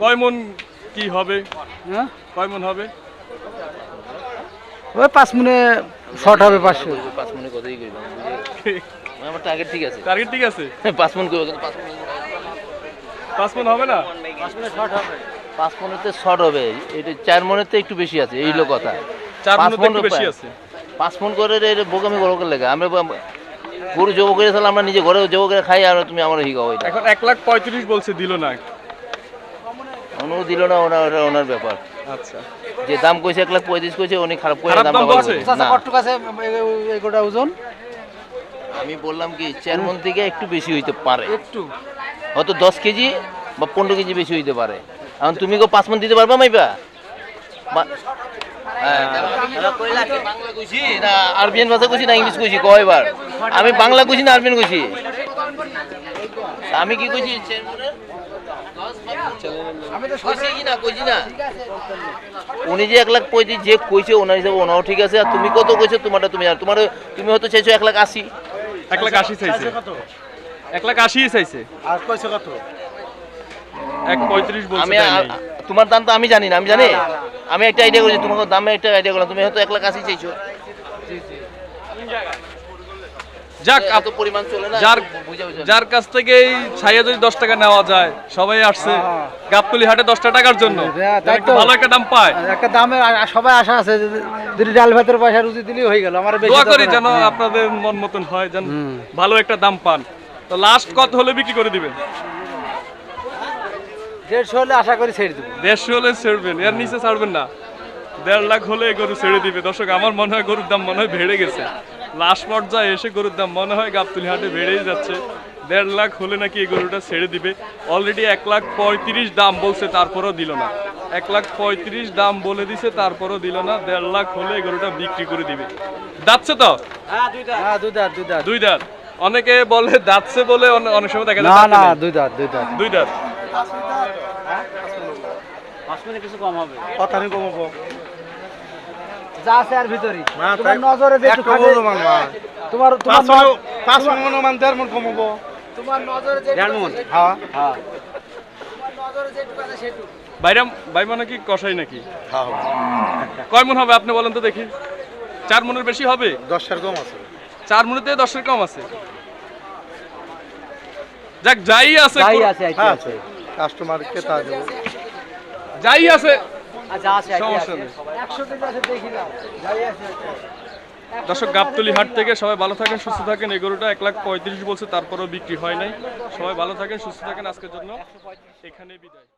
কয় মন কি হবে? হ্যাঁ? কয় মন হবে? ওই পাঁচ মিনে শর্ট হবে পাঁচশো। পাঁচ মনে কথাই কইব আমার টার্গেট ঠিক আছে। টার্গেট ঠিক আছে? পাঁচ মন কইব কিন্তু পাঁচ মন পাঁচ মন হবে না? পাঁচ মনেতে শর্ট হবে। এটা চার মনেতে একটু বেশি আছে এই হলো কথা। চার পাঁচ মন একটু বেশি আছে। পাঁচ মন করে রে বোকামি বড় করে লেগে? আমরা গরু জব করে তাহলে আমরা নিজে ঘরে জব করে খাই আর তুমি আমার হিগাও এটা। এখন এক লাখ পঁয়ত্রিশ বলছে দিল না। অনু দিল না ওনার ওটা ওনার ব্যাপার। আচ্ছা। যে দাম কইছে এক লাখ পঁয়ত্রিশ কইছে উনি খারাপ করে দাম বলছে? আছে? এগোটা ওজন? আমি বললাম কি চার মন থেকে একটু বেশি হইতে পারে। একটু। হয়তো দশ কেজি বা পনেরো কেজি বেশি হইতে পারে। এখন তুমি কো পাঁচ মন দিতে পারবা মাইবা? বা- হ্যাঁ, বাংলা কইছি? না আরবিয়ান ভাষা কইছি না ইংলিশ কইছি কয়বার আমি বাংলা কইছি না আরবিয়ান কইছি? আমি কি কইছি চেয়ারম্যানের? উনি যে এক লাখ পঁয়ত্রিশ যে কইছে ওনার হিসাবে ওনাও ঠিক আছে। আর তুমি কত কইছো তোমারটা তুমি আর তোমার তুমি হয়তো চাইছো এক লাখ আশি। এক লাখ আশি চাইছে। এক লাখ আশি চাইছে। আর কইছে কত? এক পঁয়ত্রিশ আমি। তোমার দাম তো আমি জানি না আমি জানি? আমি একটা আইডিয়া করছি তোমাকে দামে একটা আইডিয়া করলাম তুমি হয়তো এক লাখ আশি চাইছো। যাক এত পরিমাণ চলে না যার বুঝা বুঝা যার কাছ থেকে এই ছাইয়া যদি দশ টাকা নেওয়া যায় সবাই আসছে হ্যাঁ। গাবতলি হাটে দশটা টাকার জন্য। হ্যাঁ। ভালো একটা দাম পায়। একটা দামে সবাই আশা আছে যদি ডাল ভাতের পয়সা রুজি দিলেই হয়ে গেল আমার দোয়া করি যেন আপনাদের মন মতন হয় যেন ভালো একটা দাম পান। তো লাস্ট কত হলে বিক্রি করে দিবেন? দেড়শো হলে আশা করি ছেড়ে দেবো। দেড়শো হলে ছাড়বেন এর নিচে ছাড়বেন না। দেড় লাখ হলে গরু ছেড়ে দিবে। দর্শক আমার মনে হয় গরুর দাম মনে হয় বেড়ে গেছে। লাস্ট পর্যায়ে এসে গরুর দাম মনে হয় গাবতলি হাটে বেড়েই যাচ্ছে। দেড় লাখ হলে নাকি এই গরুটা ছেড়ে দিবে। অলরেডি এক লাখ পঁয়ত্রিশ দাম বলছে তারপরও দিল না। এক লাখ পঁয়ত্রিশ দাম বলে দিছে তারপরও দিল না। দেড় লাখ হলে এই গরুটা বিক্রি করে দিবে। যাচ্ছে তো? হ্যাঁ দুই দাঁত। দুই দাঁত অনেকে বলে দাঁতছে বলে অনেক সময় দেখা যায় না। দুই দাঁত দুই দাঁত। দুই দাঁত। কিছু কম হবে। কমাবো যা আছে আর ভিতরে তোমার নজরে যে তোমার তোমার পাঁচ মন মান দেড় মন কমাবো। তোমার নজরে যে দেড় মন হ্যাঁ। হ্যাঁ ভাই মানে কি কষাই নাকি কয় মন হবে আপনি বলেন তো দেখি। চার মনের বেশি হবে? দশটার কম আছে। চার মনের থেকে দশের কম আছে? যাক যাই আছে যাই আছে আইতে হ্যাঁ আছে। কাস্টমার ক্রেতা দেবো। যাই আছে সমস্যা নেই। 100 টাকা আছে দেখি না যাই আছে দর্শক গাবতলি হাট থেকে সবাই ভালো থাকেন সুস্থ থাকেন। এই গরুটা এক লাখ পঁয়ত্রিশ বলছে তারপরও বিক্রি হয় নাই। সবাই ভালো থাকেন সুস্থ থাকেন আজকের জন্য। এখানে বিদায়।